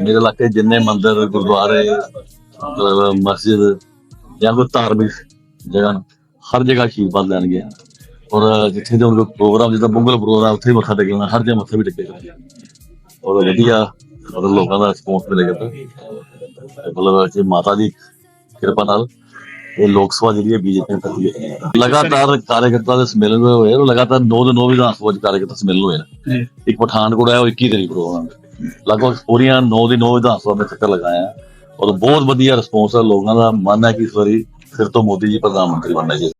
ਮੇਰੇ ਇਲਾਕੇ ਜਿੰਨੇ ਮੰਦਿਰ ਗੁਰਦੁਆਰੇ ਮਸਜਿਦ ਜਾਂ ਕੋਈ ਧਾਰਮਿਕ ਜਗ੍ਹਾ ਨੇ, ਹਰ ਜਗ੍ਹਾ ਆਸ਼ੀਰਵਾਦ ਲੈਣਗੇ। ਔਰ ਜਿੱਥੇ ਦੇ ਉਹਨਾਂ ਪ੍ਰੋਗਰਾਮ ਜਿੱਦਾਂ ਬੰਗਲ ਪ੍ਰੋਗਰਾਮ ਉੱਥੇ ਮੱਥਾ ਟੇਕਣਾ ਹਰ ਜਗ੍ਹਾ ਮੱਥਾ ਵੀ ਟੇਕੇਗਾ ਔਰ ਵਧੀਆ ਮਤਲਬ ਲੋਕਾਂ ਦਾ ਰਿਸਪੌਂਸ ਮਿਲੇਗਾ ਤਾਂ। ਮਤਲਬ ਕਿ ਮਾਤਾ ਦੀ ਕਿਰਪਾ ਨਾਲ ਇਹ ਲੋਕ ਸਭਾ ਜਿਹੜੀ ਹੈ ਬੀਜੇਪੀ ਨੂੰ ਕਰਦੀ ਹੈ। ਲਗਾਤਾਰ ਕਾਰਜਕਰਤਾ ਦੇ ਸੰਮੇਲਨ ਹੋਏ ਲਗਾਤਾਰ 9 ਦੇ 9 ਵਿਧਾਨ ਸਭਾ ਚ ਕਾਰਜਕਰਤਾ ਸੰਮੇਲਨ ਹੋਏ ਨੇ। ਇੱਕ ਪਠਾਨਕੋਟ ਹੈ ਉਹ 21 ਤਰੀਕ ਪ੍ਰੋਗਰਾਮ ਹੈ ਲਗਭਗ ਪੂਰੀਆਂ 9 ਦੀ 9 ਵਿਧਾਨ ਸਭਾ ਵਿੱਚ ਚੱਕਰ ਲਗਾਇਆ। ਔਰ ਬਹੁਤ ਵਧੀਆ ਰਿਸਪੌਂਸ ਹੈ ਲੋਕਾਂ ਦਾ ਮਨ ਹੈ ਕਿ ਇਸ ਵਾਰੀ ਫਿਰ ਤੋਂ ਮੋਦੀ ਜੀ ਪ੍ਰਧਾਨ ਮੰਤਰੀ ਬਣਨਾ ਜੀ